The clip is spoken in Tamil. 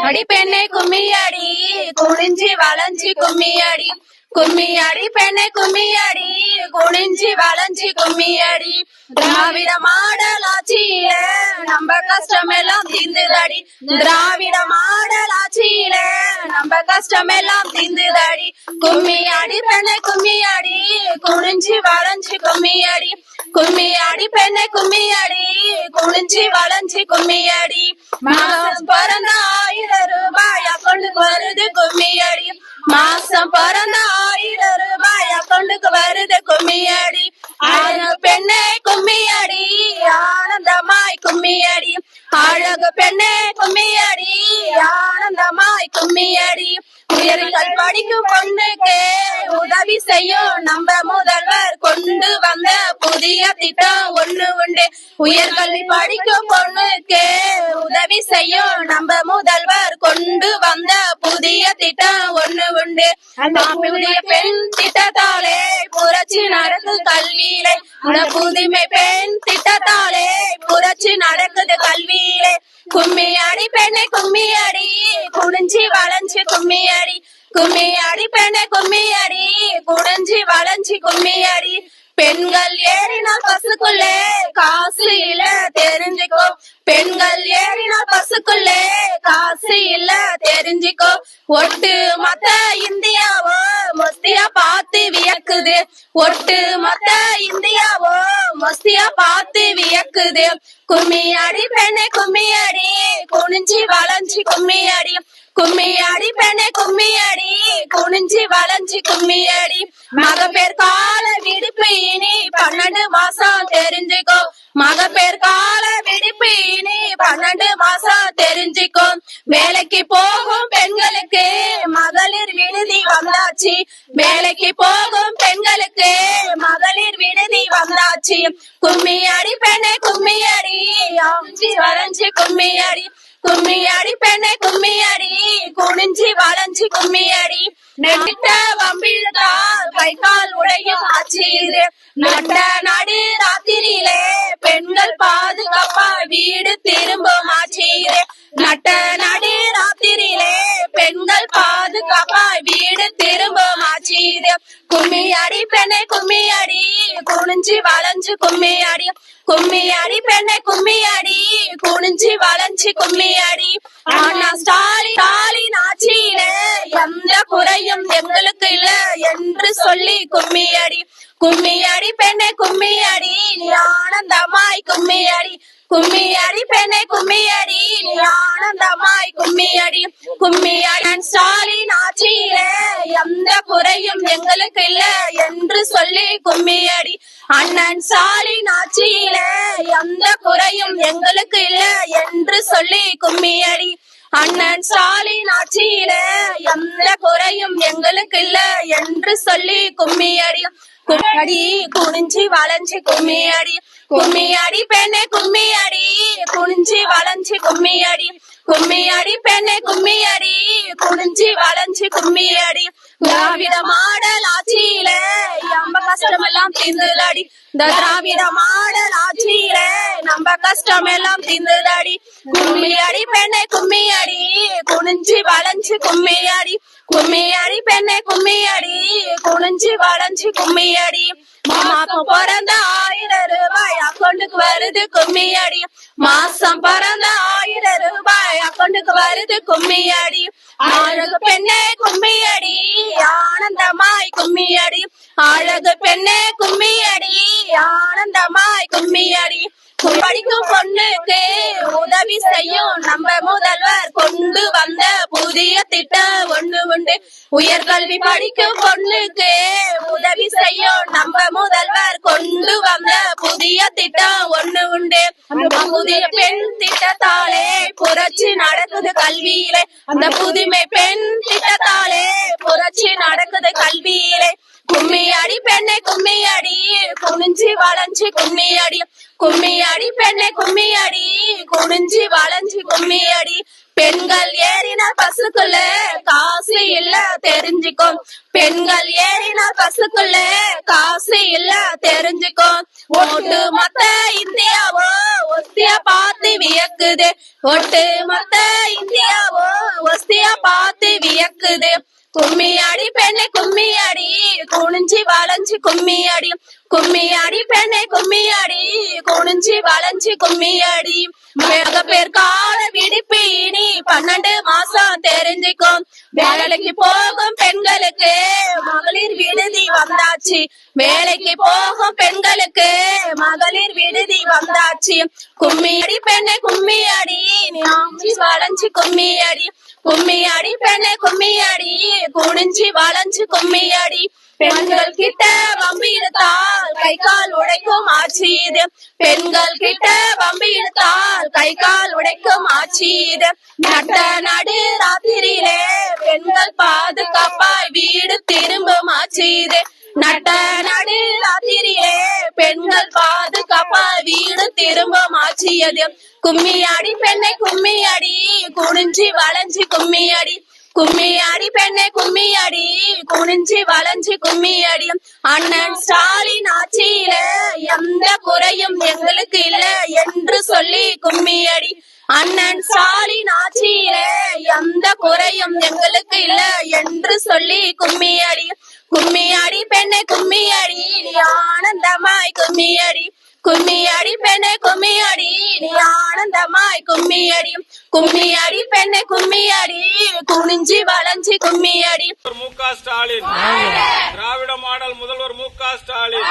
அடி பெண்ணே கும்மியடி குனிஞ்சி வளைஞ்சி கும்மியடி. கும்மியடி பெண்ணே கும்மியடி குனிஞ்சி வளைஞ்சி கும்மியடி. திராவிட மாடல் நம்ம கஷ்டம் எல்லாம் தீர்ந்துதடி திராவிட மாடல் நம்ம கஷ்டம் எல்லாம் தீர்ந்துதடி கும்மியாடி பெண்ணே கும்மியாடி குனிஞ்சி வளைஞ்சி கும்மியடி. கும்மியாடி பெண்ணே கும்மியடி குனிஞ்சி வளைஞ்சி கும்மியடி. மாசம் பிறந்த ஆயிரம் ரூபாய் அக்கௌண்ட்டுக்கு வருது கும்மியடி. மாசம் பிறந்த ஆயிரம் ரூபாய் அக்கௌண்ட்டுக்கு வருது கும்மியடி. அழகு பெண்ணே கும்மியடி. ஆனந்தமாய் கும்மியடி. அழகு பெண்ணே கும்மியடி. ஆனந்தமாய் கும்மியடி. உயர்கள் படிக்கும் பொண்ணுக்கு உதவி செய்யும் நம்ம முதல்வர் கொண்டு வந்த புதிய திட்டம் ஒண்ணு உண்டு. உயர்கல்வி படிக்கும் பொண்ணுக்கு உதவி செய்யும் நம்ம முதல்வர் கொண்டு வந்த புதிய திட்டம் ஒண்ணு உண்டு. புதிய பெண் திட்டத்தாலே புரட்சி நடக்குது கல்வியிலே. புதுமை பெண் திட்டத்தாலே புரட்சி நடக்குது கல்வியிலே. கும்மி அடி பெண்ணை கும்மி அடி வளைஞ்சி கும்மி அடி கும்மி அடி பெண்ணை கும்மி அடி வளைஞ்சி கும்மி அடி பெண்கள் ஏறினால் பசுக்குள்ளே காசு இல்ல தெரிஞ்சுக்கோ. பெண்கள் ஏறினால் பசுக்குள்ளே காசு இல்ல தெரிஞ்சுக்கோ. ஒட்டு மத்த இந்தியாவோ மொஸ்தியா பார்த்து வியக்குது. ஒட்டு மத்த இந்தியாவோ மொஸ்தியா பார்த்து வியக்குது. கும்மி அடி பெண்ணே கும்மி அடி குனிஞ்சி வளைஞ்சி கும்மி கும்மியாடி கும்மி பெண்ணே கும்மியாடி. அடி குனிஞ்சி வளைஞ்சி கும்மி அடி கால விடுப்பு இனி பன்னெண்டு மாசம் தெரிஞ்சுக்கோ. மகப்பேர் கால விடுப்பு இனி பன்னெண்டு மாசம் தெரிஞ்சுக்கோ. வேலைக்கு போகும் பெண்களுக்கு மகளிர் விடுதி வந்தாச்சு. வேலைக்கு போகும் பெண்களுக்கு மகளிர் விடுதி வந்தாச்சு. கும்மி பெண்ணே கும்மியாடி. அடி கும்மியாடி. கும்மியாடி கும்மி கும்மியாடி. குனிஞ்சி வளைஞ்சி கும்மியாடி. நெட்ட வம்பிழுதா கை கால் உடையும் ஆச்சு நட்ட நடு ராத்திரியிலே பெண்கள் பாதுகாப்பா வீடு திரும்பும் ஆச்சு நட்ட நடு ராத்திரியிலே பெண்கள் பாதுகாப்பா வீடு திரும்பும் ஆச்சு கும்மியாடி கும்மி கும்மியாடி. குனிஞ்சி வளைஞ்சு கும்மியாடி. கும்மியாடி பெண்ணை கும்மியாடி குனிஞ்சு குனிஞ்சி வளைஞ்சு கும்மியாடி. ஆனா ஸ்டாலின் ஸ்டாலின் ஆட்சியில எந்த குறையும் எங்களுக்கு இல்ல என்று சொல்லி கும்மியாடி. கும்மியாடி பெண்ணை கும்மியாடி நீ ஆனந்தமாய் கும்மியாடி. கும்மியாடி பெண்ணை கும்மியாடி நீ ஆனந்தமாய் கும்மியாடி. கும்மியாடி ஸ்டாலின் ஆட்சியில எந்த குறையும் எங்களுக்கு இல்ல என்று சொல்லி கும்மியாடி. அண்ணன் சாலின் ஆட்சியிலே எந்த குறையும் எங்களுக்கு இல்ல என்று சொல்லி கும்மியடி. அண்ணன் ஸ்டாலின் ஆட்சியிலே எந்த குறையும் எங்களுக்கு இல்ல என்று சொல்லி கும்மியடி. கும்மியடி குனிஞ்சி வளைஞ்சி கும்மி அடி பெண்ணே கும்மியடி. குனிஞ்சி வளைஞ்சி கும்மியடி. கும்மியடி பெண்ணே கும்மியடி. குனிஞ்சி வளைஞ்சி கும்மியடி. திராவிட மாடல் ஆட்சியில. நம்ம கஷ்டம் எல்லாம் தீர்ந்துதாடி இந்த திராவிட மாடல் ஆட்சியில நம்ம கஷ்டம் எல்லாம் தீர்ந்ததாடி கும்மி அடி பெண்ணை கும்மி அடி குனிஞ்சு வளைஞ்சு கும்மி அடி கும்மி அடி பெண்ணை கும்மி அடி குனிஞ்சு வளைஞ்சு கும்மி அடி மாமாக்கும் பிறந்த ஆயிரம் ரூபாய் அக்கௌண்ட்டுக்கு வருது கும்மி அடி மாசம் பிறந்த ஆயிரம் ரூபாய் அக்கௌண்ட்டுக்கு வருது கும்மி அடி அழகு பெண்ணே கும்மி அடி ஆனந்தமாய் கும்மி அடி அழகு பெண்ணே கும்மி அடி ஆனந்தமாய் கும்மி அடி படிக்கும் பொண்ணுக்கு உதவி செய்யும் நம்ம முதல்வர் கொண்டு வந்த புதிய திட்டம் ஒண்ணு உண்டு. உயர்கல்வி படிக்கும் பொண்ணுக்கு உதவி செய்யும் நம்ம முதல்வர் கொண்டு வந்த புதிய திட்டம் ஒண்ணு உண்டு அந்த புதிய பெண் திட்டத்தாலே புரட்சி நடக்குது கல்வியிலே. அந்த புதுமை பெண் திட்டத்தாலே புரட்சி நடக்குது கல்வியிலே. கும்மி அடி பெண்ணை கும்மி அடி குனிஞ்சி வளைஞ்சி கும்மி அடி. கும்மி அடி பெண்ணை கும்மி அடி குனிஞ்சி வளைஞ்சி கும்மி அடி. பெண்கள் ஏறினால் பசுக்குள்ள காசு இல்ல தெரிஞ்சுக்கோ. பெண்கள் ஏறினால் பசுக்குள்ள காசு இல்ல தெரிஞ்சுக்கோ. ஓட்டு மொத்த இந்தியாவோ ஒத்தியா வியக்குது. ஒட்டு மொத்த இந்தியாவோ மயக்குது கும்மி அடி பெண்ணை கும்மி அடி. குனிஞ்சி வளைஞ்சு கும்மி அடி. கும்மி அடி பெண்ணை கும்மி அடி. குனிஞ்சி வளைஞ்சு கும்மி அடி. மேக பேர் கால விடுப்பு இனி பன்னெண்டு மாசம் தெரிஞ்சுக்கும். வேலைக்கு போகும் பெண்களுக்கு வந்தாச்சு. வேலைக்கு போகும் பெண்களுக்கு மகளிர் விடுதி வந்தாச்சு. கும்மி அடி பெண்ணை கும்மி அடி நீ வளைஞ்சு கும்மி அடி கும்மி அடி பெண்ணை கும்மி அடி வளைஞ்சு கும்மி அடி பெண்கள் கிட்ட வம்பி இழுத்தால் கை கால் உடைக்கும் ஆட்சி இது. பெண்கள் கிட்ட வம்பி இழுத்தால் கை கால் உடைக்கும் ஆட்சி இது. நட்ட நடு ராத்திரியிலே பெண்கள் பாதுகாப்பாய் வீடு திரும்பும் செய்தே. நட்ட நடு பெண்கள் பாதுகாப்பா வீடு திரும்ப ஆட்சியது கும்மி அடி பெண்ணை கும்மி அடி குனிஞ்சி வளைஞ்சு கும்மி அடி கும்மி அடி பெண்ணை கும்மி அடி குனிஞ்சி வளைஞ்சி கும்மி அடி அண்ணன் ஸ்டாலின் ஆட்சியில எந்த குறையும் எங்களுக்கு இல்ல என்று சொல்லி கும்மி அடி அண்ணன் ஸ்டாலின் ஆட்சியில எந்த குறையும் எங்களுக்கு இல்ல என்று சொல்லி கும்மி அடி கும்மியாடி அடி பெண்ணை கும்மி நீ ஆனந்தமாய் கும்மி கும்மியாடி கும்மி அடி பெண்ணை கும்மி நீ ஆனந்தமாய் கும்மி கும்மியாடி கும்மி அடி பெண்ணை கும்மி குனிஞ்சி வளைஞ்சி கும்மியாடி. மு க ஸ்டாலின். திராவிட மாடல் முதல்வர் மு க ஸ்டாலின்.